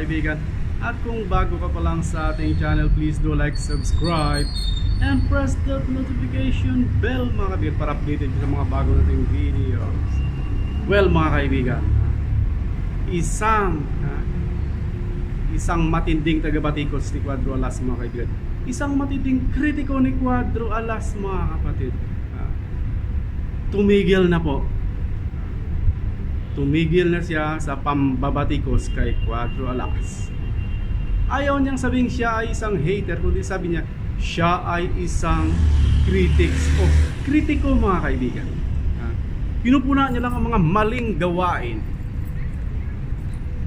kaibigan. At kung bago ka pa lang sa ating channel, please do like, subscribe, and press that notification bell mga kaibigan para updated sa mga bago nating videos. Well mga kaibigan, isang ah, isang matinding tagabatikos ni Cuadro Alas mga kaibigan. Isang matinding kritiko ni Cuadro Alas mga kapatid. Ah, tumigil na po. Tumigil na siya sa pambabatikos kay Cuadro Alas. Ayaw niyang sabing siya ay isang hater, kundi sabi niya, siya ay isang critics o kritiko mga kaibigan. Pinupuna niya lang ang mga maling gawain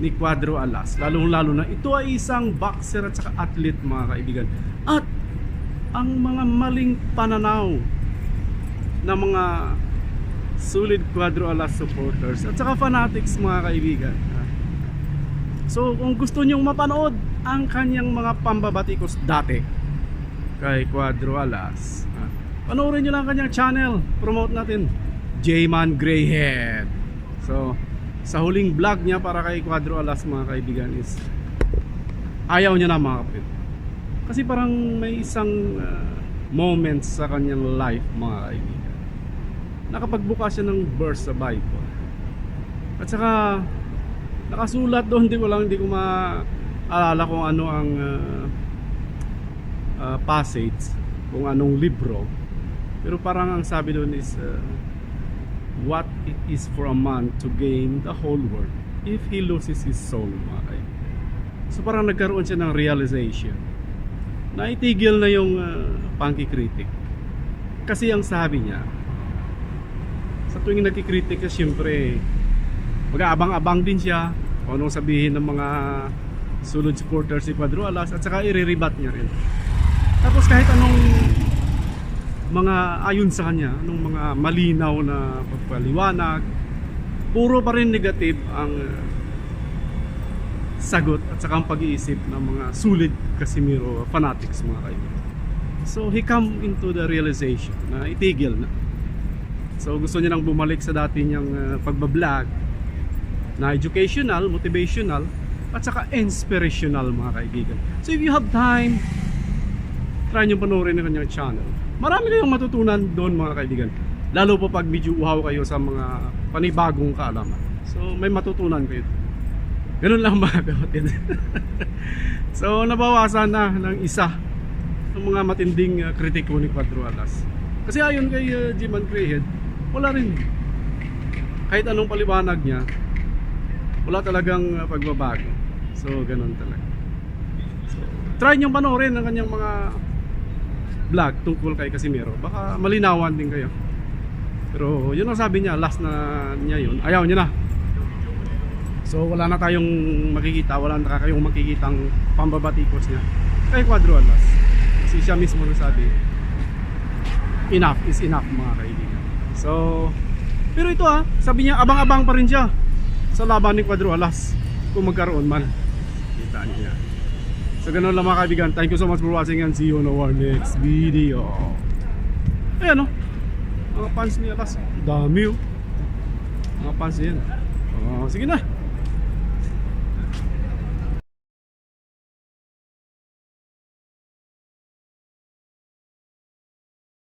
ni Cuadro Alas. Lalong-lalo na ito ay isang boxer at saka athlete mga kaibigan. At ang mga maling pananaw ng mga solid Cuadro Alas supporters at saka fanatics mga kaibigan. So kung gusto nyong mapanood ang kanyang mga pambabatikos dati kay Cuadro Alas, ah, panoorin nyo lang ang kanyang channel. Promote natin. J-Man Greyhead. So, sa huling vlog niya para kay Cuadro Alas mga kaibigan is ayaw niya na mga kapatid. Kasi parang may isang uh, moment sa kanyang life mga kaibigan. Nakapagbuka siya ng verse sa Bible. At saka nakasulat doon, hindi ko lang hindi ko maalala kung ano ang uh, uh, passage, kung anong libro. Pero parang ang sabi doon is uh, what it is for a man to gain the whole world if he loses his soul kaibigan. So parang nagkaroon siya ng realization na itigil na yung uh, pangkikritik. Kasi ang sabi niya, sa tuwing nagkikritik siya, siyempre, mag-aabang-abang din siya kung anong sabihin ng mga sulod supporters si Padro Alas at saka i-rebat niya rin. Tapos kahit anong mga ayon sa kanya, anong mga malinaw na pagpaliwanag, puro pa rin negative ang uh, sagot at saka ang pag-iisip ng mga sulit Casimiro fanatics mga kaibigan. So he come into the realization na itigil na. So gusto niya nang bumalik sa dati niyang uh, pagbablog na educational, motivational at saka inspirational mga kaibigan. So if you have time, try nyo panoorin ang kanyang channel. Marami kayong matutunan doon mga kaibigan. Lalo pa pag medyo uhaw kayo sa mga panibagong kaalaman. So may matutunan kayo. Ganun lang mga kapatid. so nabawasan na ng isa ng mga matinding uh, kritiko ni Cuadro Alas. Kasi ayon kay uh, Jiman Greyhead, wala rin. Kahit anong paliwanag niya, wala talagang uh, pagbabago. So ganun talaga. So, try nyo panoorin ang kanyang mga vlog tungkol kay Casimiro. Baka malinawan din kayo. Pero yun ang sabi niya, last na niya yun. Ayaw niya na. So wala na tayong makikita, wala na kayong makikitang pambabatikos niya. Kay Cuadro Alas. Kasi siya mismo nagsabi, enough is enough mga kaibigan. So, pero ito ah, sabi niya abang-abang pa rin siya sa laban ni Cuadro Alas kung magkaroon man. Kita niya. So ganun lang mga kaibigan. Thank you so much for watching and see you on our next video. Ayan oh. Mga fans ni Alas. Dami oh. Mga fans yan. Oh, sige na.